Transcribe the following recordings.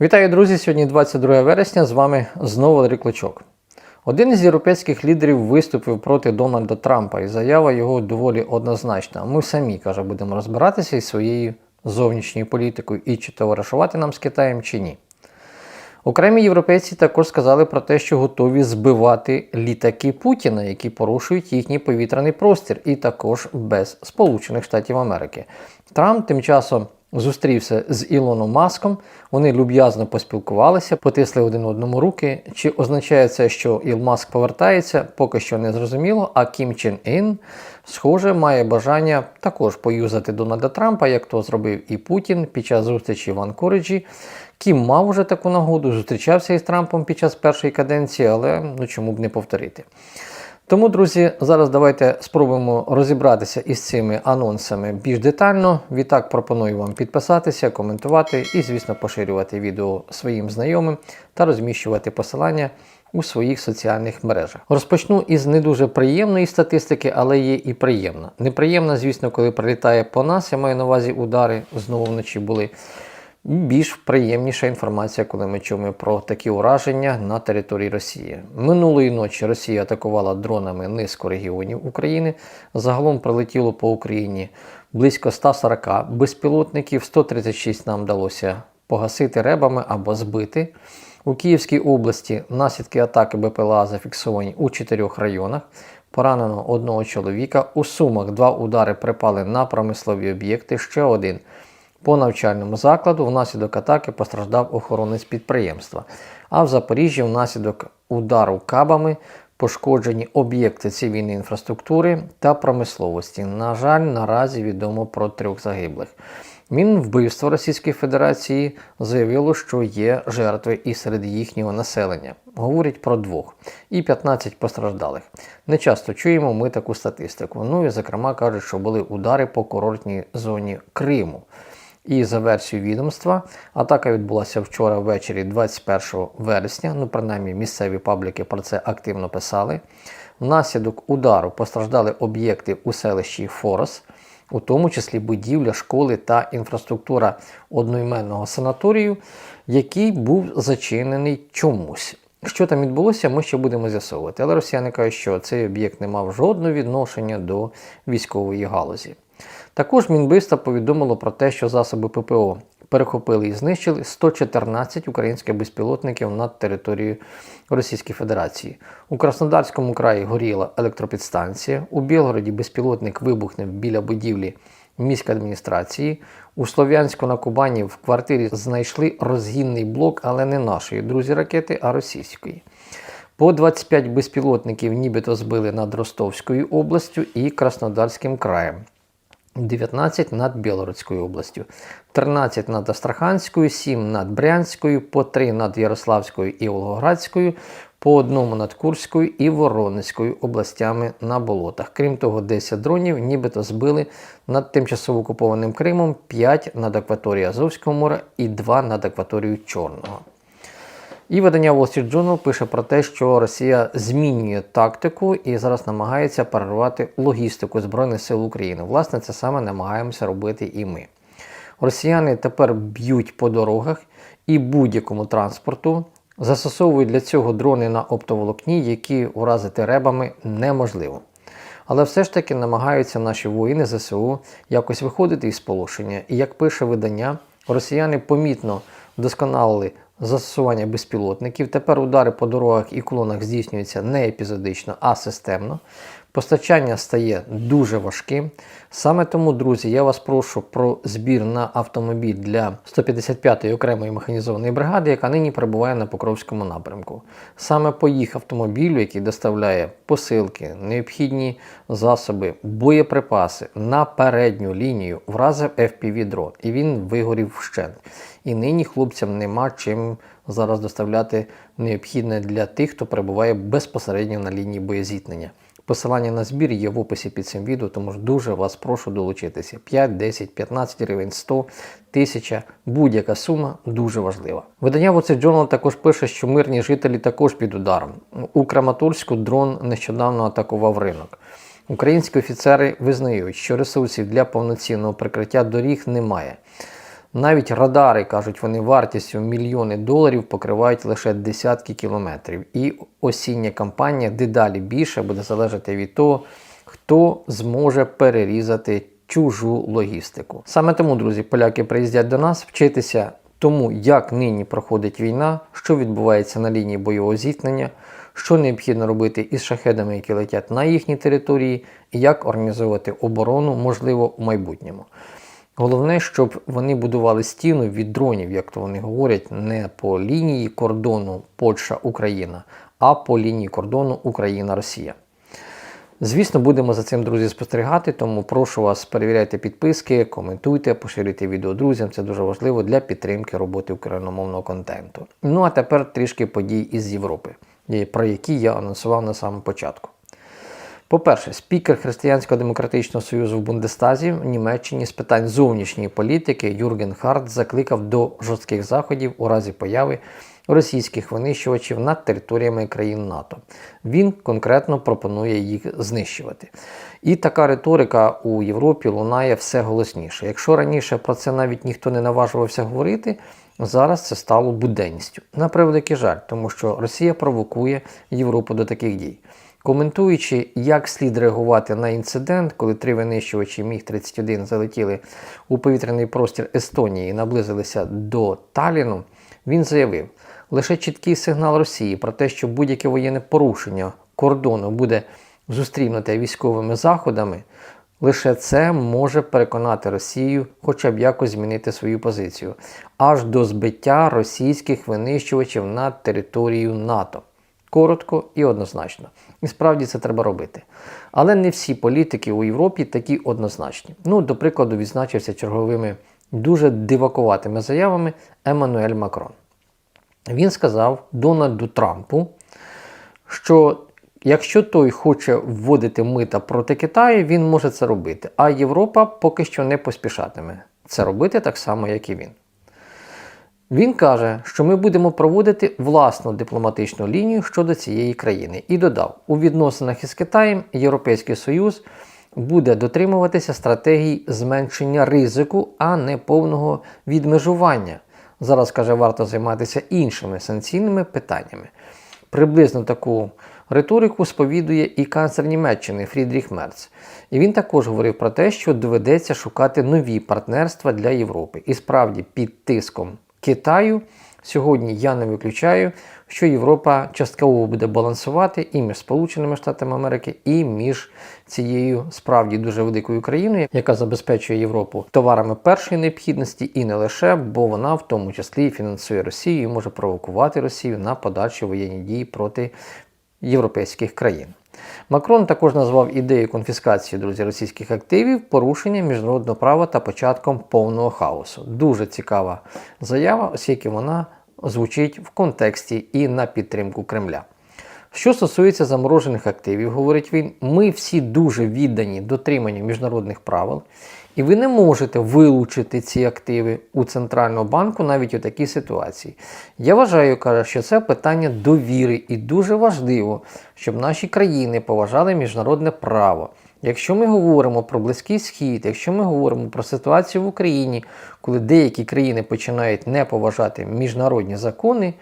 Вітаю, друзі! Сьогодні 22 вересня. З вами знову Андрій Клочок. Один із європейських лідерів виступив проти Дональда Трампа, і заява його доволі однозначна. Ми самі каже, будемо розбиратися із своєю зовнішньою політикою і чи товаришувати нам з Китаєм чи ні. Окремі європейці також сказали про те, що готові збивати літаки Путіна, які порушують їхній повітряний простір, і також без Сполучених Штатів Америки. Трамп тим часом зустрівся з Ілоном Маском. Вони люб'язно поспілкувалися, потисли один одному руки. Чи означає це, що Ілон Маск повертається, поки що не зрозуміло. А Кім Чен Ін, схоже, має бажання також поюзати Дональда Трампа, як то зробив і Путін під час зустрічі в Анкориджі. Кім мав уже таку нагоду, зустрічався із Трампом під час першої каденції, але ну чому б не повторити. Тому, друзі, зараз давайте спробуємо розібратися із цими анонсами більш детально. Відтак пропоную вам підписатися, коментувати і, звісно, поширювати відео своїм знайомим та розміщувати посилання у своїх соціальних мережах. Розпочну із не дуже приємної статистики, але є і приємна. Неприємна, звісно, коли прилітає по нас, я маю на увазі удари знову вночі були. Більш приємніша інформація, коли ми чуємо про такі ураження на території Росії. Минулої ночі Росія атакувала дронами низку регіонів України. Загалом прилетіло по Україні близько 140 безпілотників, 136 нам вдалося погасити ребами або збити. У Київській області наслідки атаки БПЛА зафіксовані у чотирьох районах. Поранено одного чоловіка. У Сумах два удари припали на промислові об'єкти. Ще один по навчальному закладу внаслідок атаки постраждав охоронець підприємства. А в Запоріжжі внаслідок удару кабами пошкоджені об'єкти цивільної інфраструктури та промисловості. На жаль, наразі відомо про трьох загиблих. Мінвбивство Російської Федерації заявило, що є жертви і серед їхнього населення. Говорять про двох і 15 постраждалих. Не часто чуємо ми таку статистику. Ну і зокрема кажуть, що були удари по курортній зоні Криму. І за версією відомства, атака відбулася вчора ввечері, 21 вересня. Ну, принаймні, місцеві пабліки про це активно писали. Внаслідок удару постраждали об'єкти у селищі Форос, у тому числі будівля, школи та інфраструктура одноіменного санаторію, який був зачинений чомусь. Що там відбулося, ми ще будемо з'ясовувати. Але росіяни кажуть, що цей об'єкт не мав жодного відношення до військової галузі. Також Мінбиста повідомило про те, що засоби ППО перехопили і знищили 114 українських безпілотників над територією Російської Федерації. У Краснодарському краї горіла електропідстанція, у Білгороді безпілотник вибухнув біля будівлі міської адміністрації. У Слов'янську на Кубані в квартирі знайшли розгінний блок, але не нашої друзі ракети, а російської. По 25 безпілотників нібито збили над Ростовською областю і Краснодарським краєм. 19 над Білоруською областю, 13 над Астраханською, 7 над Брянською, по 3 над Ярославською і Волгоградською, по одному над Курською і Воронезькою областями на болотах. Крім того, 10 дронів нібито збили над тимчасово окупованим Кримом, 5 над акваторією Азовського моря і 2 над акваторією Чорного. І видання Wall Street Journal пише про те, що Росія змінює тактику і зараз намагається перервати логістику Збройних сил України. Власне, це саме намагаємося робити і ми. Росіяни тепер б'ють по дорогах і будь-якому транспорту, застосовують для цього дрони на оптоволокні, які уразити ребами неможливо. Але все ж таки намагаються наші воїни ЗСУ якось виходити із полошення. І як пише видання, росіяни помітно вдосконалили застосування безпілотників. Тепер удари по дорогах і колонах здійснюються не епізодично, а системно. Постачання стає дуже важким. Саме тому, друзі, я вас прошу про збір на автомобіль для 155-ї окремої механізованої бригади, яка нині перебуває на Покровському напрямку. Саме по їх автомобілю, який доставляє посилки, необхідні засоби, боєприпаси на передню лінію, вразив FPV дрон, і він вигорів вщент. І нині хлопцям нема чим зараз доставляти необхідне для тих, хто перебуває безпосередньо на лінії боєзіткнення. Посилання на збір є в описі під цим відео, тому ж дуже вас прошу долучитися. 5, 10, 15 гривень, 100, 1000, будь-яка сума дуже важлива. Видання Wall Journal також пише, що мирні жителі також під ударом. У Краматорську дрон нещодавно атакував ринок. Українські офіцери визнають, що ресурсів для повноцінного прикриття доріг немає. Навіть радари, кажуть, вони вартістю мільйони доларів покривають лише десятки кілометрів. І осіння кампанія дедалі більше буде залежати від того, хто зможе перерізати чужу логістику. Саме тому, друзі, поляки приїздять до нас вчитися тому, як нині проходить війна, що відбувається на лінії бойового зіткнення, що необхідно робити із шахедами, які летять на їхній території, і як організовувати оборону, можливо, у майбутньому. Головне, щоб вони будували стіну від дронів, як то вони говорять, не по лінії кордону Польща-Україна, а по лінії кордону Україна-Росія. Звісно, будемо за цим, друзі, спостерігати, тому прошу вас перевіряйте підписки, коментуйте, поширюйте відео друзям. Це дуже важливо для підтримки роботи україномовного контенту. Ну а тепер трішки подій із Європи, про які я анонсував на самому початку. По-перше, спікер Християнсько-демократичного союзу в Бундестазі в Німеччині з питань зовнішньої політики Юрген Харт закликав до жорстких заходів у разі появи російських винищувачів над територіями країн НАТО. Він конкретно пропонує їх знищувати. І така риторика у Європі лунає все голосніше. Якщо раніше про це навіть ніхто не наважувався говорити, зараз це стало буденністю. На превеликий жаль, тому що Росія провокує Європу до таких дій. Коментуючи, як слід реагувати на інцидент, коли три винищувачі Міг-31 залетіли у повітряний простір Естонії і наблизилися до Таліну, він заявив, лише чіткий сигнал Росії про те, що будь-яке воєнне порушення кордону буде зустрінуте військовими заходами, лише це може переконати Росію хоча б якось змінити свою позицію, аж до збиття російських винищувачів над територією НАТО. Коротко і однозначно. І справді це треба робити. Але не всі політики у Європі такі однозначні. Ну, до прикладу, відзначився черговими дуже дивакуватими заявами Еммануель Макрон. Він сказав Дональду Трампу, що якщо той хоче вводити мита проти Китаю, він може це робити. А Європа поки що не поспішатиме це робити так само, як і він. Він каже, що ми будемо проводити власну дипломатичну лінію щодо цієї країни і додав, у відносинах із Китаєм Європейський Союз буде дотримуватися стратегії зменшення ризику, а не повного відмежування. Зараз каже, варто займатися іншими санкційними питаннями. Приблизно таку риторику сповідує і канцлер Німеччини Фрідріх Мерц. І він також говорив про те, що доведеться шукати нові партнерства для Європи. І справді під тиском Китаю сьогодні я не виключаю, що Європа частково буде балансувати і між Сполученими Штатами Америки, і між цією справді дуже великою країною, яка забезпечує Європу товарами першої необхідності, і не лише, бо вона в тому числі фінансує Росію і може провокувати Росію на подальші воєнні дії проти європейських країн. Макрон також назвав ідею конфіскації друзі російських активів порушенням міжнародного права та початком повного хаосу. Дуже цікава заява, оскільки вона звучить в контексті і на підтримку Кремля. Що стосується заморожених активів, говорить він, ми всі дуже віддані дотриманню міжнародних правил, і ви не можете вилучити ці активи у Центрального банку навіть у такій ситуації. Я вважаю, каже, що це питання довіри, і дуже важливо, щоб наші країни поважали міжнародне право. Якщо ми говоримо про Близький Схід, якщо ми говоримо про ситуацію в Україні, коли деякі країни починають не поважати міжнародні закони,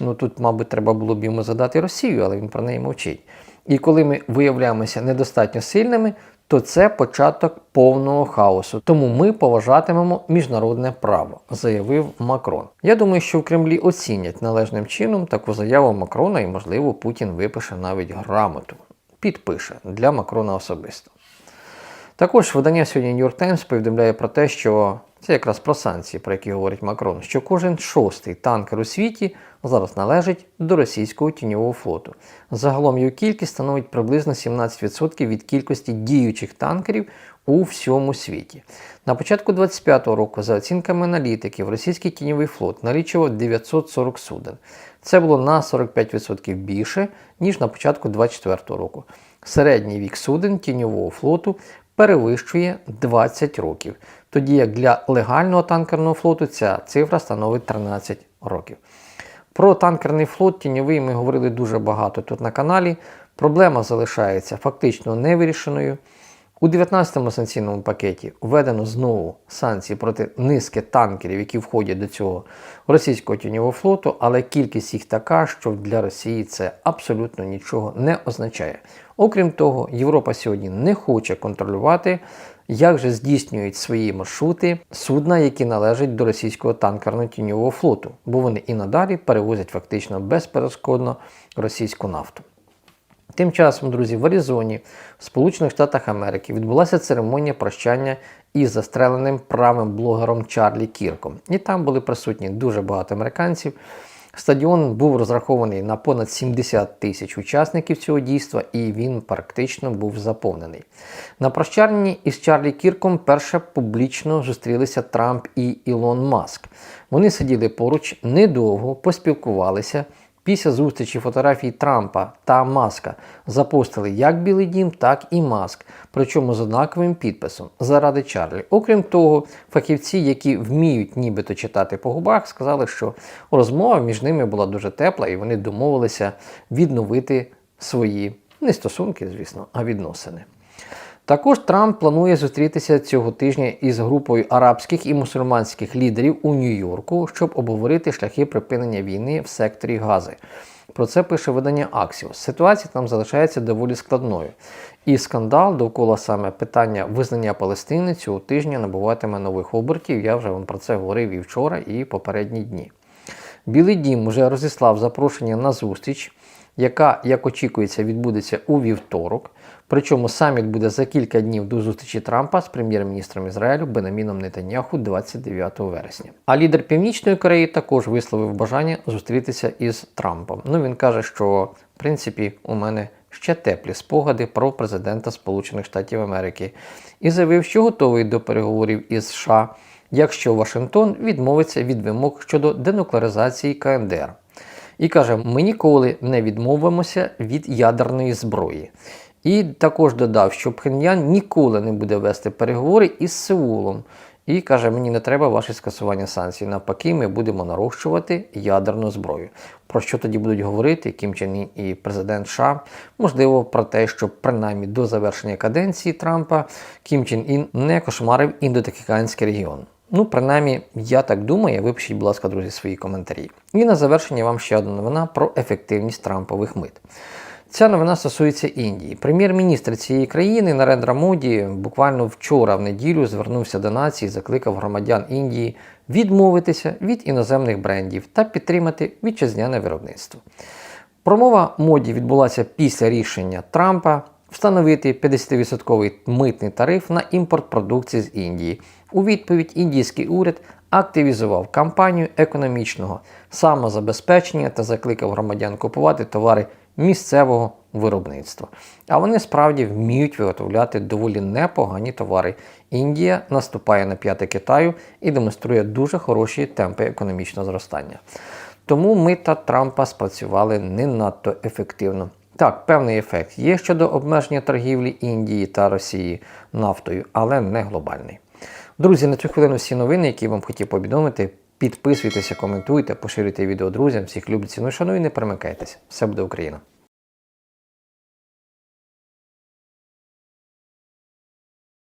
ну тут, мабуть, треба було б йому задати Росію, але він про неї мовчить. І коли ми виявляємося недостатньо сильними, то це початок повного хаосу. Тому ми поважатимемо міжнародне право, заявив Макрон. Я думаю, що в Кремлі оцінять належним чином таку заяву Макрона, і, можливо, Путін випише навіть грамоту. Підпише для Макрона особисто. Також видання сьогодні New York Times повідомляє про те, що це якраз про санкції, про які говорить Макрон, що кожен шостий танкер у світі зараз належить до російського тіньового флоту. Загалом його кількість становить приблизно 17% від кількості діючих танкерів у всьому світі. На початку 25-го року, за оцінками аналітиків, російський тіньовий флот налічував 940 суден. Це було на 45% більше, ніж на початку 24-го року. Середній вік суден тіньового флоту перевищує 20 років, тоді як для легального танкерного флоту ця цифра становить 13 років. Про танкерний флот тіньовий ми говорили дуже багато тут на каналі. Проблема залишається фактично невирішеною. У 19-му санкційному пакеті введено знову санкції проти низки танкерів, які входять до цього російського тіньового флоту, але кількість їх така, що для Росії це абсолютно нічого не означає. Окрім того, Європа сьогодні не хоче контролювати, як же здійснюють свої маршрути судна, які належать до російського танкерно тіньового флоту, бо вони і надалі перевозять фактично безперешкодно російську нафту. Тим часом, друзі, в Аризоні, в Сполучених Штатах Америки, відбулася церемонія прощання із застреленим правим блогером Чарлі Кірком. І там були присутні дуже багато американців. Стадіон був розрахований на понад 70 тисяч учасників цього дійства, і він практично був заповнений. На прощанні із Чарлі Кірком перше публічно зустрілися Трамп і Ілон Маск. Вони сиділи поруч недовго, поспілкувалися. Після зустрічі фотографій Трампа та Маска запостили як Білий Дім, так і Маск, причому з однаковим підписом заради Чарлі. Окрім того, фахівці, які вміють нібито читати по губах, сказали, що розмова між ними була дуже тепла, і вони домовилися відновити свої не стосунки, звісно, а відносини. Також Трамп планує зустрітися цього тижня із групою арабських і мусульманських лідерів у Нью-Йорку, щоб обговорити шляхи припинення війни в секторі Гази. Про це пише видання Axios. Ситуація там залишається доволі складною. І скандал довкола саме питання визнання Палестини цього тижня набуватиме нових обертів. Я вже вам про це говорив і вчора, і попередні дні. Білий дім вже розіслав запрошення на зустріч, яка, як очікується, відбудеться у вівторок. Причому саміт буде за кілька днів до зустрічі Трампа з прем'єр-міністром Ізраїлю Бенаміном Нетаньяху 29 вересня. А лідер Північної Кореї також висловив бажання зустрітися із Трампом. Ну він каже, що в принципі у мене ще теплі спогади про президента Сполучених Штатів Америки і заявив, що готовий до переговорів із США, якщо Вашингтон відмовиться від вимог щодо денуклеаризації КНДР. І каже: ми ніколи не відмовимося від ядерної зброї. І також додав, що Пхеньян ніколи не буде вести переговори із Сеулом. І каже, мені не треба ваше скасування санкцій. Навпаки, ми будемо нарощувати ядерну зброю. Про що тоді будуть говорити Кім Чен Ін і президент США? Можливо, про те, що принаймні до завершення каденції Трампа Кім Чен Ін не кошмарив індотихоокеанський регіон. Ну, принаймні, я так думаю. Ви пишіть, будь ласка, друзі, свої коментарі. І на завершення вам ще одна новина про ефективність Трампових мит. Ця новина стосується Індії. Прем'єр-міністр цієї країни Нарендра Моді буквально вчора в неділю звернувся до нації, і закликав громадян Індії відмовитися від іноземних брендів та підтримати вітчизняне виробництво. Промова моді відбулася після рішення Трампа встановити 50% митний тариф на імпорт продукції з Індії. У відповідь індійський уряд активізував кампанію економічного самозабезпечення та закликав громадян купувати товари місцевого виробництва. А вони справді вміють виготовляти доволі непогані товари. Індія наступає на п'яти Китаю і демонструє дуже хороші темпи економічного зростання. Тому мита Трампа спрацювали не надто ефективно. Так, певний ефект є щодо обмеження торгівлі Індії та Росії нафтою, але не глобальний. Друзі, на цю хвилину всі новини, які вам хотів повідомити. Підписуйтеся, коментуйте, поширюйте відео друзям. Всіх люблю, ціну, шану і не перемикайтеся. Все буде Україна!